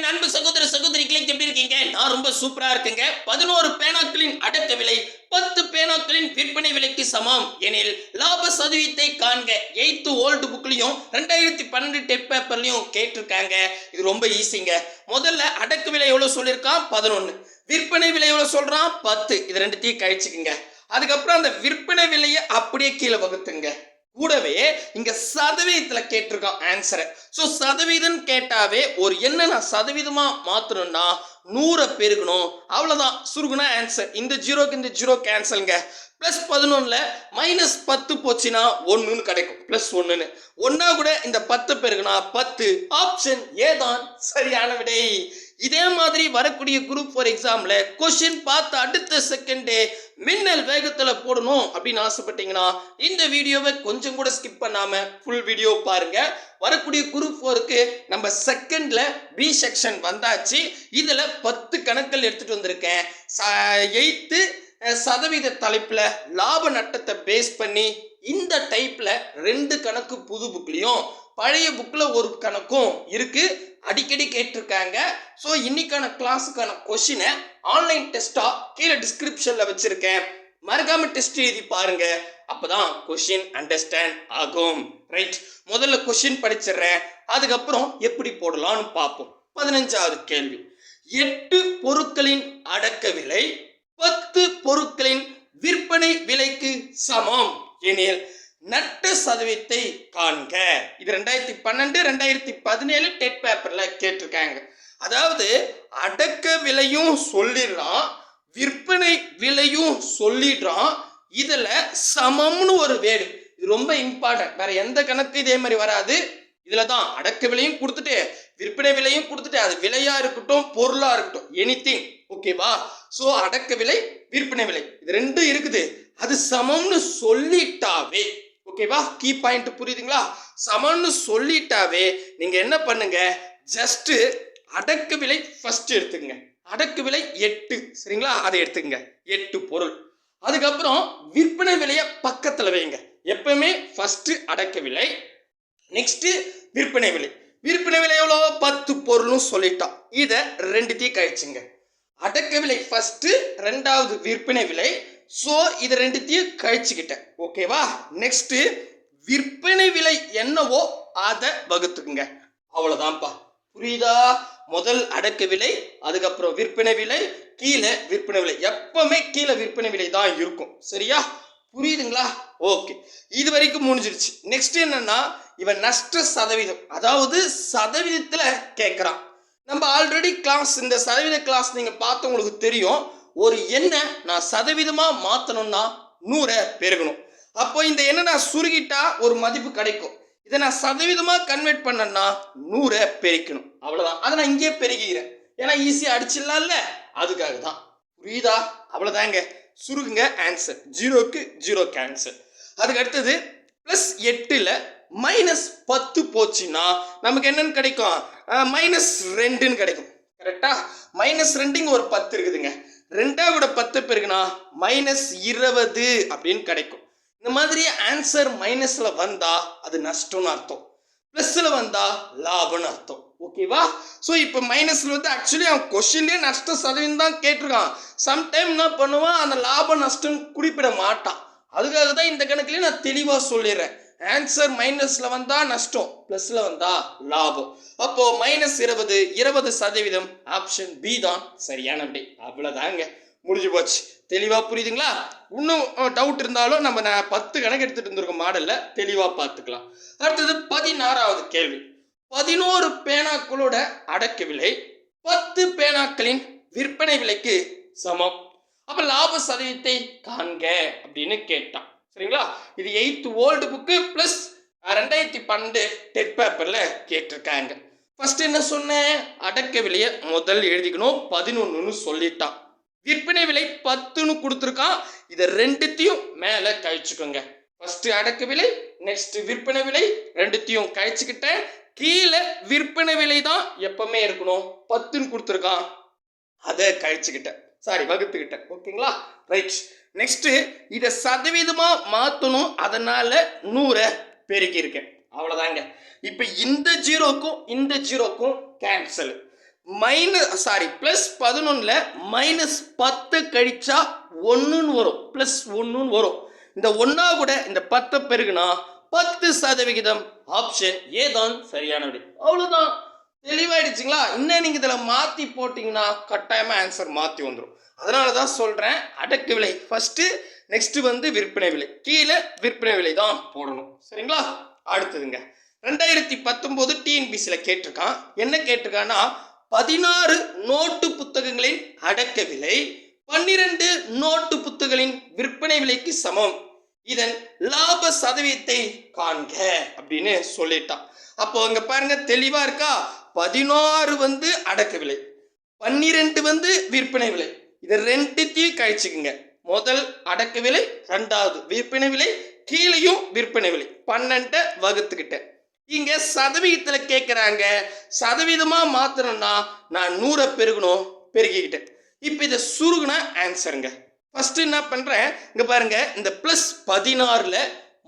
என் அன்பு சகோதர சகோதரிகளை எப்படி இருக்கீங்க? நான் ரொம்ப சூப்பரா இருக்குங்க. பதினோரு பேனாக்களின் அடக்க விலை பத்து பேனாக்களின் விற்பனை விலைக்கு சமம். எனில் லாப சதவீதத்தை காண்க. எயித்து ஓல்டு புக்லயும் ரெண்டாயிரத்தி பன்னெண்டு டெட் பேப்பர்லயும் கேட்டிருக்காங்க. இது ரொம்ப ஈஸிங்க முதல்ல அடக்க விலை எவ்வளவு சொல்லியிருக்கான்? பதினொன்னு. விற்பனை விலை எவ்வளவு சொல்றான்? பத்து. இது ரெண்டுத்தையும் கழிச்சுக்குங்க. அதுக்கப்புறம் அந்த விற்பனை விலையை அப்படியே கீழே வகுத்துங்க. கூடவே இங்க சதவீதத்துல கேட்டிருக்கான் ஆன்சரை ஸோ சதவீதம் கேட்டாவே ஒரு என்ன நான் சதவீதமா மாத்தணும்னா நூறை பெருகணும் அவ்வளவுதான். சுருகுனா ஆன்சர் இந்த ஜீரோக்கு இந்த ஜீரோ கேன்சலுங்க ப்ளஸ் பதினொன்னுல மைனஸ் பத்து போச்சுன்னா ஒன்றுன்னு கிடைக்கும். ப்ளஸ் ஒன்றுன்னு ஒன்னா கூட இந்த பத்து பெருகுனா பத்து. ஆப்ஷன் ஏதான் சரியான விடை. இதே மாதிரி வரக்கூடிய குரூப் ஃபார் எக்ஸாம்ல கொஸ்டின் பார்த்து அடுத்த செகண்டே மின்னல் வேகத்துல போடணும் அப்படின்னு ஆசைப்பட்டீங்கன்னா இந்த வீடியோவை கொஞ்சம் கூட ஸ்கிப் பண்ணாம ஃபுல் வீடியோ பாருங்க. வரக்கூடிய குரூப் ஃபோருக்கு நம்ம செகண்ட்ல பி செக்ஷன் வந்தாச்சு. இதுல பத்து கணக்கள் எடுத்துட்டு வந்திருக்கேன். எயித்து சதவீத தலைப்புல லாப நட்டத்தை பேஸ் பண்ணி இந்த டைப்ல ரெண்டு கணக்கு புது புக்லேயும் பழைய புக்கில் ஒரு கணக்கும் இருக்குது அடிக்கடி கேட்டிருக்காங்க. ஸோ இன்னைக்கான கிளாஸுக்கான கொஷினை ஆன்லைன் டெஸ்ட்டாக கீழே டிஸ்கிரிப்ஷனில் வச்சுருக்கேன். மறக்காமல் டெஸ்ட் எழுதி பாருங்க. அப்போதான் கொஷின் அண்டர்ஸ்டாண்ட் ஆகும். ரைட் முதல்ல கொஷின் படிச்சிடுறேன். அதுக்கப்புறம் எப்படி போடலாம்னு பார்ப்போம். பதினஞ்சாவது கேள்வி. எட்டு பொருட்களின் அடக்க விலை பத்து பொருட்களின் விற்பனை விலைக்கு சமம் எனில் நட்டு சதவீதத்தை காண்க. இது ரெண்டாயிரத்தி பன்னெண்டு ரெண்டாயிரத்தி பதினேழு டெட் பேப்பரில் கேட்டிருக்காங்க. அதாவது அடக்க விலையும் சொல்லிடுறான் விற்பனை விலையும் சொல்லிடுறான் இதில் சமம்னு ஒரு வேடு. இது ரொம்ப இம்பார்ட்டன்ட் வேற எந்த கணக்கு இதே மாதிரி வராது. இதில் தான் அடக்க விலையும் கொடுத்துட்டு விற்பனை விலையும் கொடுத்துட்டு அது விலையாக இருக்கட்டும் பொருளாக இருக்கட்டும் எனிதிங் ஓகேவா ஸோ அடக்க விலை விற்பனை விலை. இது ரெண்டும் இருக்குது. அது சமம்னு சொல்லிட்டாவே ஓகேவா? கீ பாயிண்ட் புரியுதுங்களா? சமன்னு சொல்லிட்டாவே நீங்க என்ன பண்ணுங்க? ஜஸ்ட் அடக்கு விலை ஃபர்ஸ்ட் எடுத்துங்க அடக்கு விலை எட்டு. சரிங்களா? அதை எடுத்துங்க எட்டு பொருள். அதுக்கப்புறம் விற்பனை விலையை பக்கத்துல வைங்க. எப்பவுமே ஃபர்ஸ்ட் அடக்க விலை நெக்ஸ்ட் விற்பனை விலை. விற்பனை விலை எவ்வளோ? பத்து பொருளும் சொல்லிட்டோம் இதை ரெண்டுத்தையும் கழிச்சுங்க. அடக்க விலை ஃபர்ஸ்ட் ரெண்டாவது விற்பனை விலை ஸோ இது ரெண்டுத்தையும் கழிச்சுக்கிட்டேன். ஓகேவா நெக்ஸ்ட் விற்பனை விலை என்னவோ அதை வகுத்துக்குங்க. அவ்வளோதான்ப்பா புரியுதா? முதல் அடக்க விலை அதுக்கப்புறம் விற்பனை விலை கீழே விற்பனை விலை. எப்பவுமே கீழே விற்பனை விலை தான் இருக்கும். சரியா? புரியுதுங்களா? ஓகே இது வரைக்கும் முடிஞ்சிருச்சு. நெக்ஸ்ட் என்னன்னா இவன் நஷ்ட சதவீதம். அதாவது சதவீதத்தில் கேட்குறான் நம்ம ஆல்ரெடி கிளாஸ் இந்த சதவீத கிளாஸ் நீங்க பார்த்தவங்களுக்கு தெரியும். ஒரு எண்ணை நான் சதவீதமாக மாற்றணும்னா நூறை பெருகணும். அப்போ இந்த எண்ணை நான் சுருகிட்டா ஒரு மதிப்பு கிடைக்கும். இதை நான் சதவீதமாக கன்வெர்ட் பண்ணேன்னா நூறை பெருக்கணும். அவ்வளோதான் அதை நான் இங்கேயே பெருகிக்கிறேன். ஏன்னா ஈஸியாக அடிச்சிடலாம்ல? அதுக்காக தான் புரியுதா? அவ்வளோதாங்க சுருகுங்க ஆன்சர் ஜீரோக்கு ஜீரோ கேன்சர் அதுக்கு அடுத்தது ப்ளஸ் எட்டில் மைனஸ் பத்து போச்சுன்னா நமக்கு என்னன்னு கிடைக்கும்? மைனஸ் ரெண்டுன்னு கிடைக்கும். கரெக்டா மைனஸ் ரெண்டுங்க ஒரு பத்து இருக்குதுங்க. ரெண்டா விட பத்து பேருக்குன்னா மைனஸ் இருபது அப்படின்னு கிடைக்கும். இந்த மாதிரி ஆன்சர் மைனஸில் வந்தால் அது நஷ்டம்னு அர்த்தம். ப்ளஸ்ஸில் வந்தால் லாபம்னு அர்த்தம். ஓகேவா ஸோ இப்போ மைனஸில் வந்து ஆக்சுவலி அவன் கொஷின்லேயே நஷ்ட சதவீதம் தான் கேட்டிருக்கான். சம்டைம் என்ன பண்ணுவான்? அந்த லாபம் நஷ்டம் குறிப்பிட மாட்டான். அதுக்காக தான் இந்த கணக்குலேயே நான் தெளிவாக சொல்லிடுறேன். ஆன்சர் மைனஸ்ல வந்தா நஷ்டம் பிளஸ்ல வந்தா லாபம். அப்போ மைனஸ் இருபது இருபது சதவீதம் ஆப்ஷன் பி தான் சரியான விடை அவ்வளோதாங்க முடிஞ்சு போச்சு. தெளிவாக புரியுதுங்களா? இன்னும் டவுட் இருந்தாலும் நம்ம நான் பத்து கணக்கு எடுத்துட்டு இருந்திருக்கோம் மாடலில் தெளிவாக பார்த்துக்கலாம் அடுத்தது பதினாறாவது கேள்வி. பதினோரு பேனாக்களோட அடக்க விலை பத்து பேனாக்களின் விற்பனை விலைக்கு சமம். அப்ப லாப சதவீதத்தை காண்க அப்படின்னு கேட்டான். சரிங்களா? இது எயித்து ஓல்டு புக்கு ப்ளஸ் ரெண்டாயிரத்தி பன்னெண்டு டெட் பேப்பரில் கேட்டிருக்காங்க. ஃபர்ஸ்ட் என்ன சொன்னேன் அடக்க விலையை முதல் எழுதிக்கணும். பதினொன்றுன்னு சொல்லிட்டான். விற்பனை விலை பத்துன்னு கொடுத்துருக்கான். இதை ரெண்டுத்தையும் மேலே கழிச்சுக்கோங்க. ஃபர்ஸ்ட் அடக்க விலை நெக்ஸ்ட் விற்பனை விலை ரெண்டுத்தையும் கழிச்சுக்கிட்டேன். கீழே விற்பனை விலை தான் எப்பவுமே இருக்கணும். பத்துன்னு கொடுத்துருக்கான். அதை கழிச்சுக்கிட்டேன். சாரி வகுத்துக்கிட்டேன். ஓகேங்களா? ரைட் நெக்ஸ்ட்டு இதை சதவீதமாக மாற்றணும் அதனால் நூறை பெருக்கியிருக்கேன். அவ்வளோதாங்க. இப்போ இந்த ஜீரோக்கும் இந்த ஜீரோக்கும் கேன்சல் மைனஸ் சாரி ப்ளஸ் பதினொன்றில் மைனஸ் பத்து கழிச்சா ஒன்றுன்னு வரும். ப்ளஸ் ஒன்றுன்னு வரும். இந்த ஒன்றா கூட இந்த பத்தை பெருகுனா பத்து சதவிகிதம் ஆப்ஷன் ஏதான் சரியான விடை அவ்வளோதான். தெளிவாயிடுச்சுங்களா? இன்னும் நீங்கள் இதில் மாற்றி போட்டிங்கன்னா கட்டாயமாக ஆன்சர் மாற்றி வந்துடும் அதனால தான் சொல்கிறேன் அடக்கு விலை. ஃபஸ்ட்டு நெக்ஸ்ட்டு வந்து விற்பனை விலை. கீழே விற்பனை விலை தான் போடணும். சரிங்களா? அடுத்ததுங்க. ரெண்டாயிரத்தி பத்தொம்போது டிஎன்பிசியில் கேட்டிருக்கான். என்ன கேட்டிருக்கான்னா பதினாறு நோட்டு புத்தகங்களின் அடக்க விலை பன்னிரண்டு நோட்டு புத்தகங்களின் விற்பனை விலைக்கு சமம். இதன் லாப சதவீதத்தை காண்க அப்படின்னு சொல்லிட்டான். அப்போ அங்கே பாருங்க தெளிவா இருக்கா? பதினாறு வந்து அடக்க விலை பன்னிரெண்டு வந்து விற்பனை விலை. இதை ரெண்டுத்தையும் கழிச்சுக்குங்க. முதல் அடக்க விலை ரெண்டாவது விற்பனை விலை கீழேயும் விற்பனை விலை. பன்னெண்டை வகுத்துக்கிட்டேன் இங்க சதவீதத்துல கேட்குறாங்க சதவீதமா மாத்தணும்னா நான் நூறை பெருகணும் பெருகிக்கிட்டேன். இப்போ இதை சுருகுனா ஆன்சருங்க ஃபர்ஸ்ட் என்ன பண்றேன்? இங்க பாருங்க இந்த பிளஸ் பதினாறுல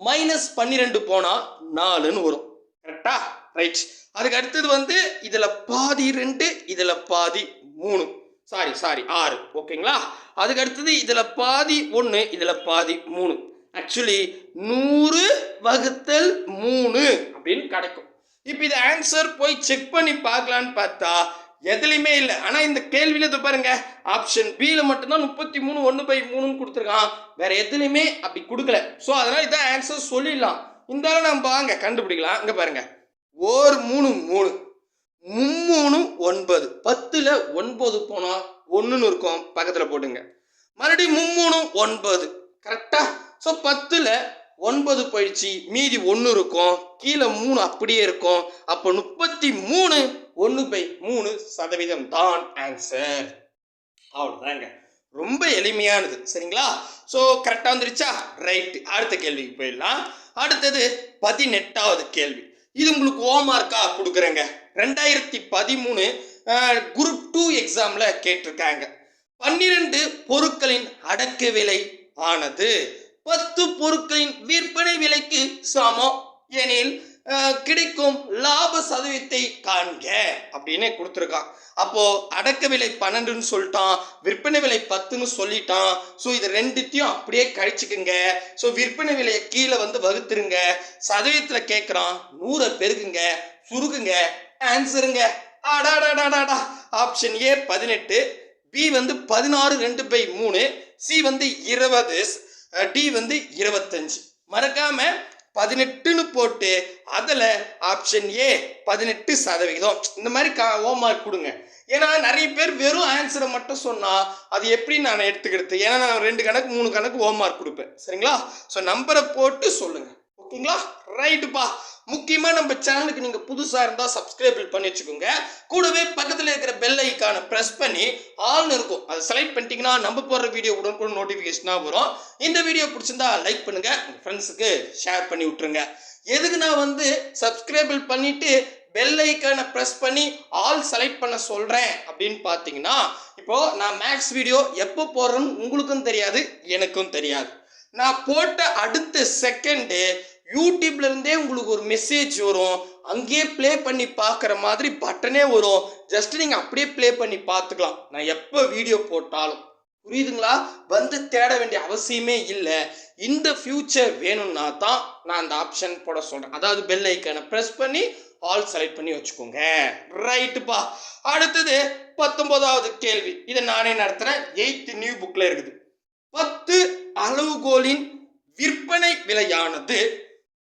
மைனஸ் பன்னிரெண்டு போனா நாலுன்னு வரும். கரெக்டா ரைட் அதுக்கு அடுத்தது வந்து இதில் பாதி ரெண்டு இதில் பாதி மூணு. சாரி சாரி ஆறு. ஓகேங்களா அதுக்கு அடுத்தது இதில் பாதி ஒன்று இதில் பாதி மூணு. ஆக்சுவலி நூறு வகுத்தல் மூணு அப்படின்னு கிடைக்கும். இப்போ இது ஆன்சர் போய் செக் பண்ணி பார்க்கலான்னு பார்த்தா எதுலையுமே இல்லை. ஆனால் இந்த கேள்வியில் இது பாருங்க. ஆப்ஷன் பியில் மட்டும்தான் முப்பத்தி மூணு ஒன்று பை மூணுன்னு கொடுத்துருக்கான். வேற எதுலையுமே அப்படி கொடுக்கல. ஸோ அதனால் இதான் ஆன்சர் சொல்லிடலாம். இருந்தாலும் நம்ம வாங்க கண்டுபிடிக்கலாம். இங்கே பாருங்கள் ஓர் மூணு மூணு. மும்மூணு ஒன்பது. பத்தில் ஒன்பது போனால் ஒன்றுன்னு இருக்கும். பக்கத்தில் போட்டுங்க. மறுபடியும் மும்மூணு ஒன்பது. கரெக்டாக ஸோ பத்தில் ஒன்பது போயிடுச்சு. மீதி ஒன்று இருக்கும். கீழே மூணு அப்படியே இருக்கும். அப்போ முப்பத்தி மூணு ஒன்று பை மூணு சதவீதம் தான் ஆன்சர் அவ்வளோதாங்க ரொம்ப எளிமையானது. சரிங்களா? ஸோ கரெக்டாக வந்துருச்சா? ரைட்டு அடுத்த கேள்விக்கு போயிடலாம். அடுத்தது பதினெட்டாவது கேள்வி. இது உங்களுக்கு ஓமார்க்கா கொடுக்குறேங்க. ரெண்டாயிரத்தி பதிமூணு குரூப் டூ எக்ஸாமில் கேட்டிருக்காங்க. பன்னிரண்டு பொருட்களின் அடக்க விலை ஆனது பத்து பொருட்களின் விற்பனை விலைக்கு சமம். எனில் கிடைக்கும் லாப சதவீதத்தை காண்க அப்படின்னு கொடுத்துருக்கான். அப்போ அடக்க விலை பன்னெண்டுன்னு சொல்லிட்டான் விற்பனை விலை பத்துன்னு சொல்லிட்டான். ஸோ இது ரெண்டுத்தையும் அப்படியே கழிச்சுக்குங்க. ஸோ விற்பனை விலையை கீழே வந்து வகுத்துருங்க. சதவீதத்தில் கேட்குறான் நூறை பெருக்குங்க சுருக்குங்க ஆன்சருங்க அடாடாடாடாடா. ஆப்ஷன் ஏ பதினெட்டு பி வந்து பதினாறு ரெண்டு பை மூணு சி வந்து இருபது டி வந்து இருபத்தஞ்சு. மறக்காம பதினெட்டுன்னு போட்டு அதில் ஆப்ஷன் ஏ பதினெட்டு சதவிகிதம் இந்த மாதிரி கா ஹோம்ஒர்க் கொடுங்க. ஏன்னா நிறைய பேர் வெறும் ஆன்சரை மட்டும் சொன்னால் அது எப்படி நான் எடுத்துக்கிறது. ஏன்னா நான் ரெண்டு கணக்கு மூணு கணக்கு ஹோம்ஒர்க் கொடுப்பேன். சரிங்களா? ஸோ நம்பரை போட்டு சொல்லுங்கள் ஓகேங்களா ரைட்டுப்பா. முக்கியமாக நம்ம சேனலுக்கு நீங்கள் புதுசாக இருந்தால் சப்ஸ்கிரைபிள் பண்ணி வச்சுக்கோங்க. கூடவே பக்கத்தில் இருக்கிற பெல் ஐக்கானை ப்ரெஸ் பண்ணி ஆள்னு இருக்கும். அதை செலக்ட் பண்ணிட்டீங்கன்னா நம்ம போடுற வீடியோ உடனுக்குடன் நோட்டிஃபிகேஷனாக வரும். இந்த வீடியோ பிடிச்சிருந்தா லைக் பண்ணுங்கள் உங்கள் ஃப்ரெண்ட்ஸுக்கு ஷேர் பண்ணி விட்ருங்க எதுக்கு நான் வந்து சப்ஸ்கிரைபிள் பண்ணிவிட்டு பெல் ஐக்கானை ப்ரெஸ் பண்ணி ஆல் செலக்ட் பண்ண சொல்கிறேன் அப்படின்னு பார்த்தீங்கன்னா இப்போது நான் மேக்ஸ் வீடியோ எப்போ போடுறேன்னு உங்களுக்கும் தெரியாது எனக்கும் தெரியாது. நான் போட்ட அடுத்த செகண்டு யூடியூப்ல இருந்தே உங்களுக்கு ஒரு மெசேஜ் வரும். அங்கேயே ப்ளே பண்ணி பார்க்குற மாதிரி பட்டனே வரும். ஜஸ்ட் நீங்கள் அப்படியே ப்ளே பண்ணி பார்த்துக்கலாம். நான் எப்போ வீடியோ போட்டாலும். புரியுதுங்களா? வந்து தேட வேண்டிய அவசியமே இல்லை. இந்த ஃபியூச்சர் வேணும்னா தான் நான் அந்த ஆப்ஷன் போட சொல்கிறேன் அதாவது பெல் ஐக்கனை ப்ரெஸ் பண்ணி ஆல் செலக்ட் பண்ணி வச்சுக்கோங்க. ரைட்டுப்பா அடுத்தது பத்தொன்பதாவது கேள்வி. இதை நானே நடத்துகிறேன் எயித்து நியூ புக்கில் இருக்குது. பத்து அளவுகோலின் விற்பனை விலையானது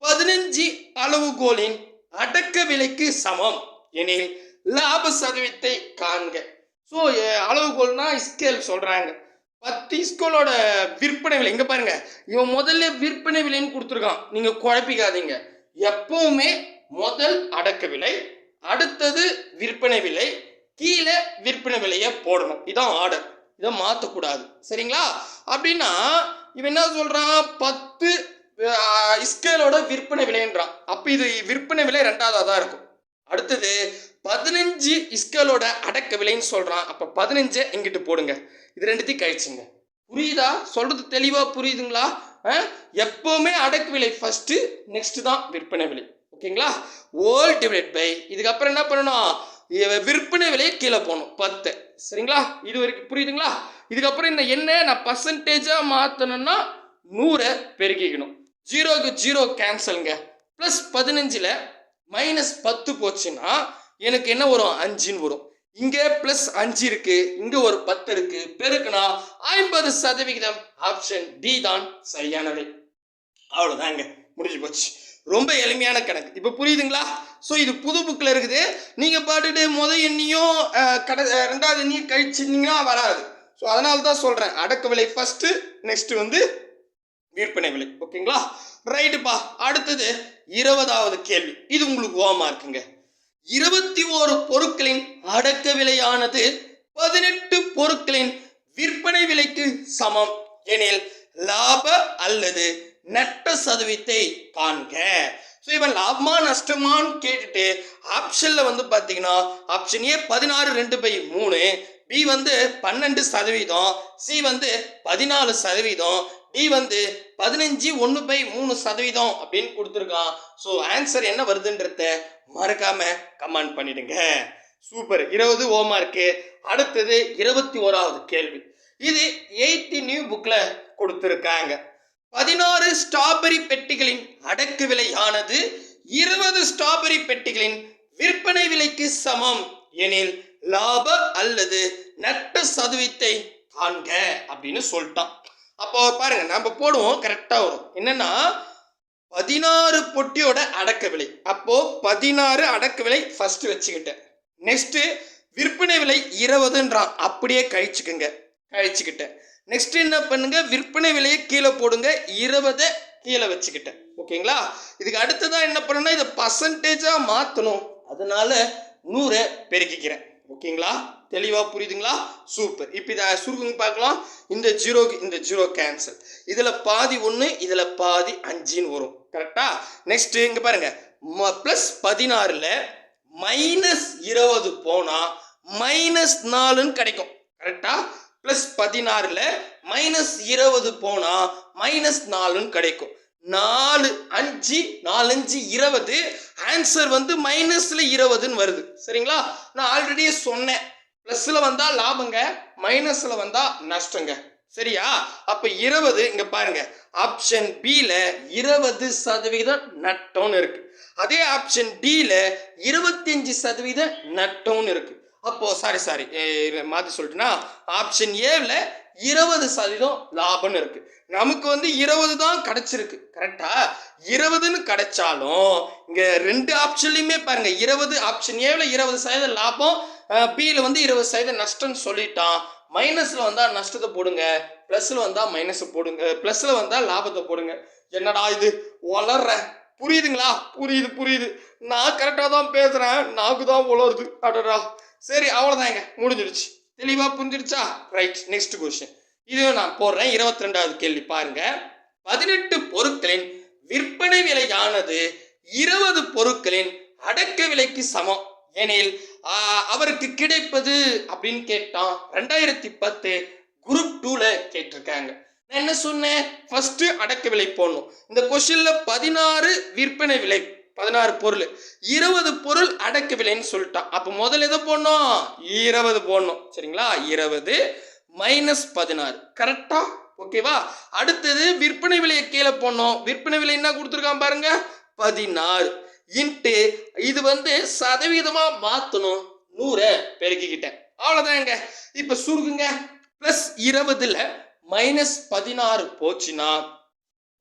பதினஞ்சு அளவுகோலின் அடக்க விலைக்கு சமம் எனில் லாப சதவீதத்தை காண்க. ஸோ அளவுகோல்னா ஸ்கேல் சொல்கிறாங்க பத்து ஸ்கூலோட விற்பனை விலை. இங்கே பாருங்க. இவன் முதல்ல விற்பனை விலைன்னு கொடுத்துருக்கான். நீங்கள் குழப்பிக்காதீங்க. எப்பவுமே முதல் அடக்க விலை அடுத்தது விற்பனை விலை கீழே விற்பனை விலையை போடணும். இதான் ஆர்டர் இதை மாற்றக்கூடாது சரிங்களா? அப்படின்னா இவன் என்ன சொல்கிறான் பத்து ஸ்கேலோட விற்பனை விலைன்றான். அப்போ இது விற்பனை விலை ரெண்டாவதாக தான் இருக்கும். அடுத்தது பதினஞ்சு இஸ்கலோட அடக்க விலைன்னு சொல்கிறான் அப்போ பதினஞ்சை இங்கிட்டு போடுங்க? இது ரெண்டுத்தையும் கழிச்சுங்க. புரியுதா? சொல்கிறது தெளிவாக புரியுதுங்களா? ஆ? எப்போவுமே அடக்கு விலை ஃபஸ்ட்டு நெக்ஸ்ட்டு தான் விற்பனை விலை. ஓகேங்களா? ஓல் டிவைட் பை இதுக்கப்புறம் என்ன பண்ணணும்? விற்பனை விலையை கீழே போகணும் பத்து. சரிங்களா? இது வரைக்கும் புரியுதுங்களா? இதுக்கப்புறம் இந்த என்ன நான் பர்சன்டேஜாக மாற்றணும்னா நூறை பெருக்கிக்கணும். ஜீரோக்கு ஜீரோ கேன்சலுங்க ப்ளஸ் பதினஞ்சில் மைனஸ் பத்து போச்சுன்னா எனக்கு என்ன வரும்? அஞ்சுன்னு வரும். இங்கே ப்ளஸ் அஞ்சு இருக்கு இங்கே ஒரு பத்து இருக்கு. பெருக்குனா ஐம்பது சதவிகிதம் ஆப்ஷன் டி தான் சரியானவை அவ்வளோதாங்க முடிஞ்சு போச்சு. ரொம்ப எளிமையான கணக்கு. இப்போ புரியுதுங்களா? ஸோ இது புது புக்கில் இருக்குது. நீங்கள் பாட்டுட்டு முத எண்ணியும் கட ரெண்டாவது எண்ணியும் கழிச்சிருந்தீங்கன்னா வராது. ஸோ அதனால தான் சொல்கிறேன் அடக்க விலை ஃபஸ்ட்டு நெக்ஸ்ட்டு வந்து விற்பனை விலை ஓகேங்களா ரைட்டுப்பா அடுத்தது இருபதாவது கேள்வி. இது உங்களுக்கு ஓமா இருக்குங்க. இருபத்தி ஓரு பொருட்களின் அடக்க விலையானது பதினெட்டு பொருட்களின் விற்பனை விலைக்கு சமம் எனில் லாப அல்லது நட்ட சதவீதத்தை காண்க. ஸோ இவன் லாபமா நஷ்டமான்னு கேட்டுட்டு ஆப்ஷனில் வந்து பார்த்தீங்கன்னா ஆப்ஷன் ஏ பதினாறு ரெண்டு பை மூணு பி வந்து பன்னெண்டு சதவீதம் சி வந்து பதினாலு சதவீதம் டி வந்து பதினஞ்சு ஒன்று பை மூணு சதவீதம் அப்படின்னு கொடுத்துருக்கான். ஸோ ஆன்சர் என்ன வருதுன்றத மறக்காம கமெண்ட் பண்ணிடுங்க. சூப்பர் இருபது ஓமா அடுத்தது இருபத்தி ஓராவது கேள்வி. இது எயித்து நியூ புக்கில் கொடுத்துருக்காங்க. பதினாறு ஸ்ட்ராபெரி பெட்டிகளின் அடக்கு விலையானது இருபது ஸ்ட்ராபெரி பெட்டிகளின் விற்பனை விலைக்கு சமம் எனில் லாப அல்லது நட்ட சதவீதத்தை காண்க அப்படின்னு சொல்லிட்டான். அப்போ பாருங்க நம்ம போடுவோம் கரெக்டாக வரும். என்னன்னா பதினாறு பொட்டியோட அடக்க விலை. அப்போ பதினாறு அடக்க விலை ஃபர்ஸ்ட் வச்சுக்கிட்டேன். நெக்ஸ்ட் விற்பனை விலை இருபதுன்றான். அப்படியே கழிச்சுக்குங்க. கழிச்சுக்கிட்டேன். நெக்ஸ்ட் என்ன பண்ணுங்க? விற்பனை விலையை கீழே போடுங்க. இருபதை கீழே வச்சுக்கிட்டேன். ஓகேங்களா? இதுக்கு அடுத்ததான் என்ன பண்ணணும்னா இதை பர்சன்டேஜாக மாற்றணும் அதனால நூறை பெருக்கிக்கிறேன். ஓகேங்களா? தெளிவாக புரியுதுங்களா? சூப்பர் இப்போ இதை சுருக்குங்க பார்க்கலாம். இந்த ஜீரோக்கு இந்த ஜீரோ கேன்சல் இதில் பாதி ஒன்று இதில் பாதி அஞ்சுன்னு வரும். கரெக்டா நெக்ஸ்ட் இங்கே பாருங்கள் ம ப்ளஸ் பதினாறில் மைனஸ் இருபது போனால் மைனஸ் நாலுன்னு கிடைக்கும். கரெக்டா ப்ளஸ் பதினாறில் மைனஸ் இருபது போனால் மைனஸ் நாலுன்னு கிடைக்கும். நாலு அஞ்சு நாலஞ்சு இருபது. ஆன்சர் வந்து மைனஸில் இருபதுன்னு வருது. சரிங்களா? நான் ஆல்ரெடியே சொன்னேன். ப்ளஸ்ஸில் வந்தால் லாபங்க மைனஸில் வந்தால் நஷ்டங்க. சரியா? அப்போ இருபது இங்கே பாருங்க. ஆப்ஷன் பியில் இருபது சதவீதம் நட்டம்னு இருக்கு. அதே ஆப்ஷன் டியில் இருபத்தஞ்சி சதவீதம் நட்டம்னு இருக்கு. அப்போ சாரி சாரி மாற்றி சொல்லிட்டுனா? ஆப்ஷன் ஏவில் இருபது சதவீதம் லாபம்னு இருக்கு. நமக்கு வந்து இருபது தான் கிடைச்சிருக்கு. கரெக்டா இருபதுன்னு கிடைச்சாலும் இங்க ரெண்டு ஆப்ஷன்லையுமே பாருங்க. இருபது ஆப்ஷன் ஏவில் இருபது சதவீதம் லாபம் பியில் வந்து இருபது சதவீதம் நஷ்டம்னு சொல்லிட்டான். மைனஸில் வந்தால் நஷ்டத்தை போடுங்க. ப்ளஸில் வந்தால் மைனஸை போடுங்க. ப்ளஸில் வந்தால் லாபத்தை போடுங்க. என்னடா இது? வளர்ற புரியுதுங்களா? புரியுது புரியுது. நான் கரெக்டாக தான் பேசுகிறேன் நாக்கு தான் உளருது. அடடா. சரி அவ்வளோதாங்க முடிஞ்சிருச்சு தெளிவாக புரிஞ்சிருச்சா ரைட் நெக்ஸ்ட் கொஸ்டின் இது நான் போடுறேன். இருபத்தி ரெண்டாவது கேள்வி பாருங்க. பதினெட்டு பொருட்களின் விற்பனை விலையானது இருபது பொருட்களின் அடக்க விலைக்கு சமம். எனில் அவருக்கு கிடைப்பது அப்படின்னு கேட்டான். ரெண்டாயிரத்தி பத்து குரூப் டூல கேட்டிருக்காங்க. நான் என்ன சொன்னேன்? ஃபர்ஸ்ட் அடக்க விலை போடணும். இந்த கொஸ்டின்ல பதினாறு விற்பனை விலை பதினாறு பொருள். இருபது பொருள் அடக்க விலைன்னு சொல்லிட்டான். அப்போ முதல்ல எதை போடணும்? இருபது போடணும். சரிங்களா? இருபது மைனஸ் பதினாறு. கரெக்டா ஓகேவா அடுத்தது விற்பனை விலையை கீழே போடணும். விற்பனை விலை என்ன கொடுத்துருக்கான் பாருங்க? பதினாறு. இன்ட்டு இது வந்து சதவீதமாக மாற்றணும் நூறை பெருக்கிக்கிட்டேன். அவ்வளோதாங்க இப்போ சுருக்குங்க. ப்ளஸ் இருபதில் மைனஸ் பதினாறு போச்சுன்னா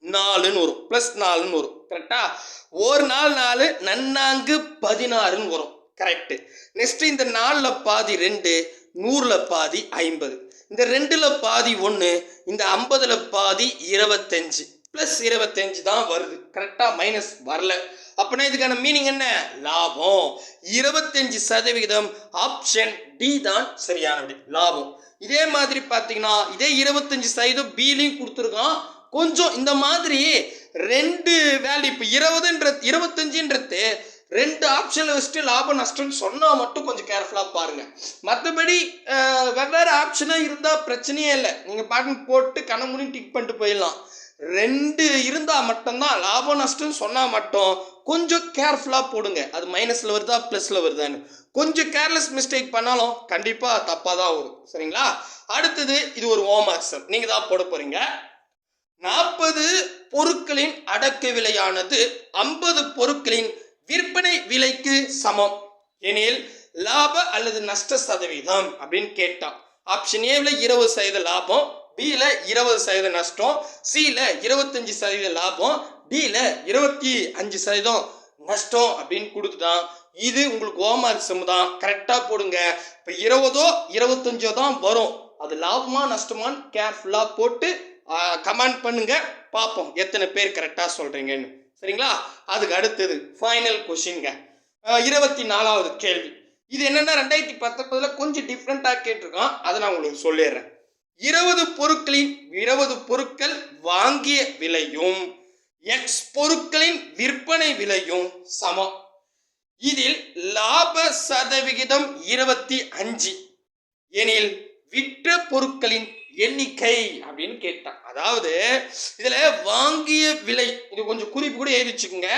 நாலுன்னு வரும். ப்ளஸ் நாலுன்னு வரும். கரெக்டா ஒரு நாள் நாலு நன்னாங்கு பதினாறுன்னு வரும். கரெக்டு நெக்ஸ்ட் இந்த நாலில் பாதி ரெண்டு நூறில் பாதி ஐம்பது. இந்த ரெண்டில் பாதி ஒன்று இந்த ஐம்பதில் பாதி இருபத்தஞ்சு. ப்ளஸ் இருபத்தஞ்சு தான் வருது. கரெக்டாக மைனஸ் வரல. அப்படின்னா இதுக்கான மீனிங் என்ன? லாபம். இருபத்தஞ்சு சதவிகிதம் ஆப்ஷன் டி தான் சரியானது. லாபம். இதே மாதிரி பார்த்தீங்கன்னா இதே இருபத்தஞ்சு சதவீதம் பிலையும் கொடுத்துருக்கான். கொஞ்சம் இந்த மாதிரி ரெண்டு வேல்யூ இப்போ இருபதுன்ற இருபத்தஞ்சுன்றது ரெண்டு ஆப்ஷனில் வச்சுட்டு லாபம் நஷ்டம்னு சொன்னால் மட்டும் கொஞ்சம் கேர்ஃபுல்லாக பாருங்க. மற்றபடி வெவ்வேறு ஆப்ஷனாக இருந்தால் பிரச்சனையே இல்லை. நீங்கள் பாட்டு போட்டு கணமுடியும் டிக் பண்ணிட்டு போயிடலாம். ரெண்டு இருந்தால் மட்டும்தான் லாபம் நஷ்டம் சொன்னால் மட்டும் கொஞ்சம் கேர்ஃபுல்லாக போடுங்க. அது மைனஸில் வருதா ப்ளஸில் வருதான்னு. கொஞ்சம் கேர்லெஸ் மிஸ்டேக் பண்ணாலும் கண்டிப்பாக தப்பாக தான் வரும். சரிங்களா? அடுத்தது இது ஒரு ஹோம் ஆக்சம் நீங்கள் தான் போட போகிறீங்க நாற்பது பொருட்களின் அடக்க விலையானது ஐம்பது பொருட்களின் விற்பனை விலைக்கு சமம். எனில் லாப அல்லது நஷ்ட சதவீதம் அப்படின்னு கேட்டான். ஆப்ஷன் ஏவில் இருபது சதவீத லாபம் பியில் இருபது சதவீத நஷ்டம் சியில் இருபத்தஞ்சி சதவீத லாபம் டியில் இருபத்தி அஞ்சு சதவீதம் நஷ்டம் அப்படின்னு கொடுத்துதான் இது உங்களுக்கு ஹோம்ஒர்க் செம் தான். கரெக்டாக போடுங்க. இப்போ இருபதோ இருபத்தஞ்சோ தான் வரும். அது லாபமா நஷ்டமான்னு கேர்ஃபுல்லாக போட்டு கமெண்ட் பண்ணுங்க. பார்ப்போம். எத்தனை பேர் கரெக்டாக சொல்கிறீங்கன்னு சரிங்களா? அதுக்கு அடுத்தது ஃபைனல் கொஷின்ங்க இருபத்தி நாலாவது கேள்வி. இது என்னென்னா ரெண்டாயிரத்தி பத்தொன்பதில் கொஞ்சம் டிஃப்ரெண்ட்டாக கேட்டிருக்கான். அதை நான் உங்களுக்கு சொல்லிடுறேன். இருபது பொருட்களின் இருபது பொருட்கள் வாங்கிய விலையும் எக்ஸ் பொருட்களின் விற்பனை விலையும் சமம். இதில் லாப சதவிகிதம் இருபத்தி அஞ்சு. எனில் விற்ற பொருட்களின் எண்ணிக்கை அப்படின்னு கேட்டான். அதாவது இதுல வாங்கிய விலை இது கொஞ்சம் குறிப்பு கூட எழுதி வச்சுக்கோங்க.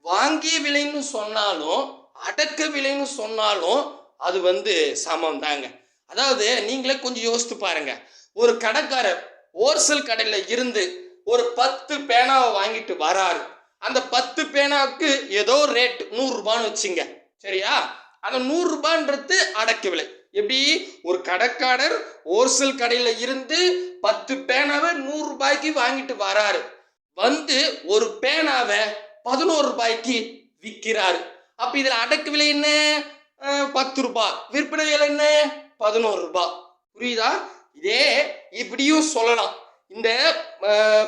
வாங்கிய விலைன்னு சொன்னாலும் அடக்க விலைன்னு சொன்னாலும் அது வந்து சமம் தாங்க அதாவது நீங்களே கொஞ்சம் யோசித்து பாருங்க. ஒரு கடைக்காரர் ஹோல்சேல் கடையில் இருந்து ஒரு பத்து பேனாவை வாங்கிட்டு வராரு. அந்த பத்து பேனாவுக்கு ஏதோ ரேட் நூறுரூபான்னு வச்சுங்க. சரியா? அந்த நூறுரூபான்றது அடக்க விலை. எப்படி? ஒரு கடைக்காரர் ஹோல்சேல் கடையில் இருந்து பத்து பேனாவை நூறு ரூபாய்க்கு வாங்கிட்டு வராரு. வந்து ஒரு பேனாவை பதினோரு ரூபாய்க்கு விற்கிறாரு. அப்போ இதில் அடக்கு விலை என்ன? பத்து ரூபாய் விற்பனை விலை என்ன? பதினோரு ரூபாய் புரியுதா? இதே இப்படியும் சொல்லலாம். இந்த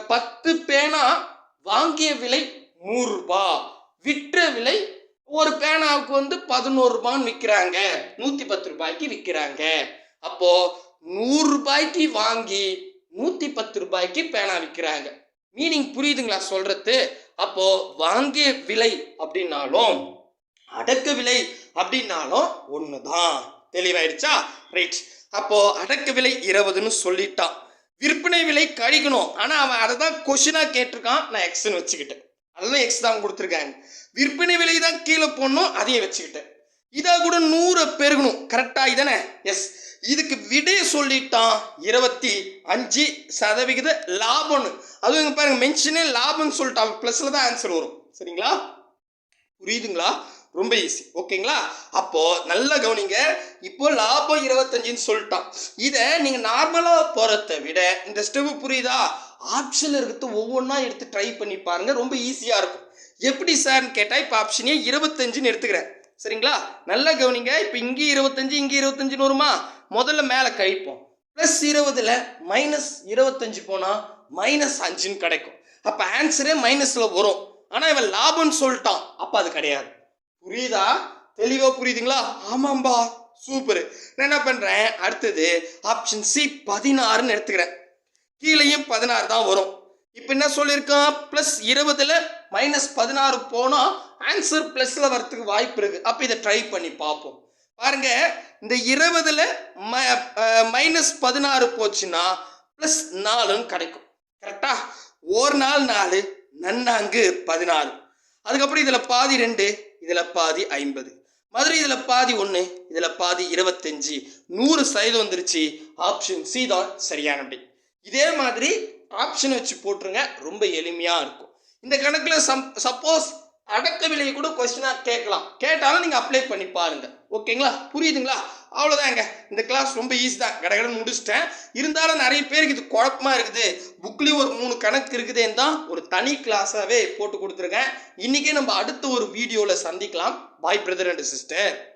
பத்து பேனா வாங்கிய விலை நூறுரூபா விற்ற விலை ஒரு பேனாவுக்கு வந்து பதினோரு ரூபான்னு விற்கிறாங்க நூற்றி பத்து ரூபாய்க்கு விற்கிறாங்க அப்போ நூறு ரூபாய்க்கு வாங்கி நூற்றி பத்து ரூபாய்க்கு பேனா விற்கிறாங்க மீனிங் புரியுதுங்களா சொல்றது? அப்போ வாங்கிய விலை அப்படின்னாலும் அடக்க விலை அப்படின்னாலும் ஒன்று தான் தெளிவாயிடுச்சா? ரைட் அப்போ அடக்க விலை இருபதுன்னு சொல்லிட்டான் விற்பனை விலை கழிக்கணும். ஆனால் அவன் அதை தான் கொஷினாக கேட்டிருக்கான். நான் எக்ஸ்ன்னு வச்சுக்கிட்டேன். அதெல்லாம் எக்ஸ் தான் கொடுத்துருக்காங்க. விற்பனை விலை தான் கீழே போடணும். அதையும் வச்சுக்கிட்டேன். இதாக கூட நூறு பெருகணும். கரெக்டாக இதானே? எஸ் இதுக்கு விடைய சொல்லிட்டான் இருபத்தி அஞ்சு சதவிகித லாபம்னு. அதுவும் இங்க பாருங்க மென்ஷனே லாபம்னு சொல்லிட்டான் ப்ளஸில் தான் ஆன்சர் வரும். சரிங்களா? புரியுதுங்களா? ரொம்ப ஈஸி ஓகேங்களா அப்போ நல்லா கவனிங்க. இப்போ லாபம் இருபத்தஞ்சுன்னு சொல்லிட்டான். இதை நீங்க நார்மலா போகிறத விட இந்த ஸ்டெப் புரியுதா? ஆப்ஷன் இருக்கிறது ஒவ்வொன்றா எடுத்து ட்ரை பண்ணி பாருங்க. ரொம்ப ஈஸியா இருக்கும். எப்படி சார்னு கேட்டா இப்போ ஆப்ஷனே இருபத்தஞ்சுன்னு எடுத்துக்கிறேன். சரிங்களா? நல்லா கவனிங்க. இப்போ இங்கே இருபத்தஞ்சு இங்கே இருபத்தஞ்சுன்னு வருமா? முதல்ல மேலே கழிப்போம். ப்ளஸ் இருபதுல மைனஸ் இருபத்தஞ்சு போனால் மைனஸ் அஞ்சுன்னு கிடைக்கும். அப்போ ஆன்சரே மைனஸில் வரும். ஆனால் இவன் லாபம்னு சொல்லிட்டான். அப்போ அது கிடையாது. புரியுதா? தெளிவாக புரியுதுங்களா? ஆமாம்பா சூப்பர். நான் என்ன பண்ணுறேன் அடுத்தது ஆப்ஷன் சி பதினாறுன்னு எடுத்துக்கிறேன். கீழேயும் பதினாறு தான் வரும். இப்போ என்ன சொல்லியிருக்கான்? ப்ளஸ் இருபதுல மைனஸ் பதினாறு போனால் ஆன்சர் ப்ளஸில் வரத்துக்கு வாய்ப்பு இருக்குது அப்போ இதை ட்ரை பண்ணி பார்ப்போம். பாருங்க இந்த இருபதுல மைனஸ் பதினாறு போச்சுன்னா ப்ளஸ் நாலுன்னு கிடைக்கும். கரெக்டா ஒரு நாள் நாலு நன்னாங்கு பதினாறு. அதுக்கப்புறம் இதில் பாதி ரெண்டு இதில் பாதி ஐம்பது. மதுரை இதில் பாதி ஒன்று இதில் பாதி இருபத்தஞ்சி. நூறு சதவீதம் வந்துருச்சு. ஆப்ஷன் சி தான் சரியான விடை இதே மாதிரி ஆப்ஷன் வச்சு போட்டுருங்க ரொம்ப எளிமையாக இருக்கும். இந்த கணக்கில் சம் சப்போஸ் அடக்க விலையை கூட கொஸ்டினாக கேட்கலாம். கேட்டாலும் நீங்கள் அப்ளை பண்ணி பாருங்கள் ஓகேங்களா புரியுதுங்களா? அவ்வளோதாங்க இந்த கிளாஸ் ரொம்ப ஈஸி தான். கடகடன் முடிச்சிட்டேன். இருந்தாலும் நிறைய பேருக்கு இது குழப்பமா இருக்குது. புக்லேயும் ஒரு மூணு கணக்கு இருக்குதேன்னு தான் ஒரு தனி கிளாஸாகவே போட்டு கொடுத்துருக்கேன். இன்றைக்கே நம்ம அடுத்த ஒரு வீடியோவில் சந்திக்கலாம். பாய் பிரதர் அண்ட் சிஸ்டர்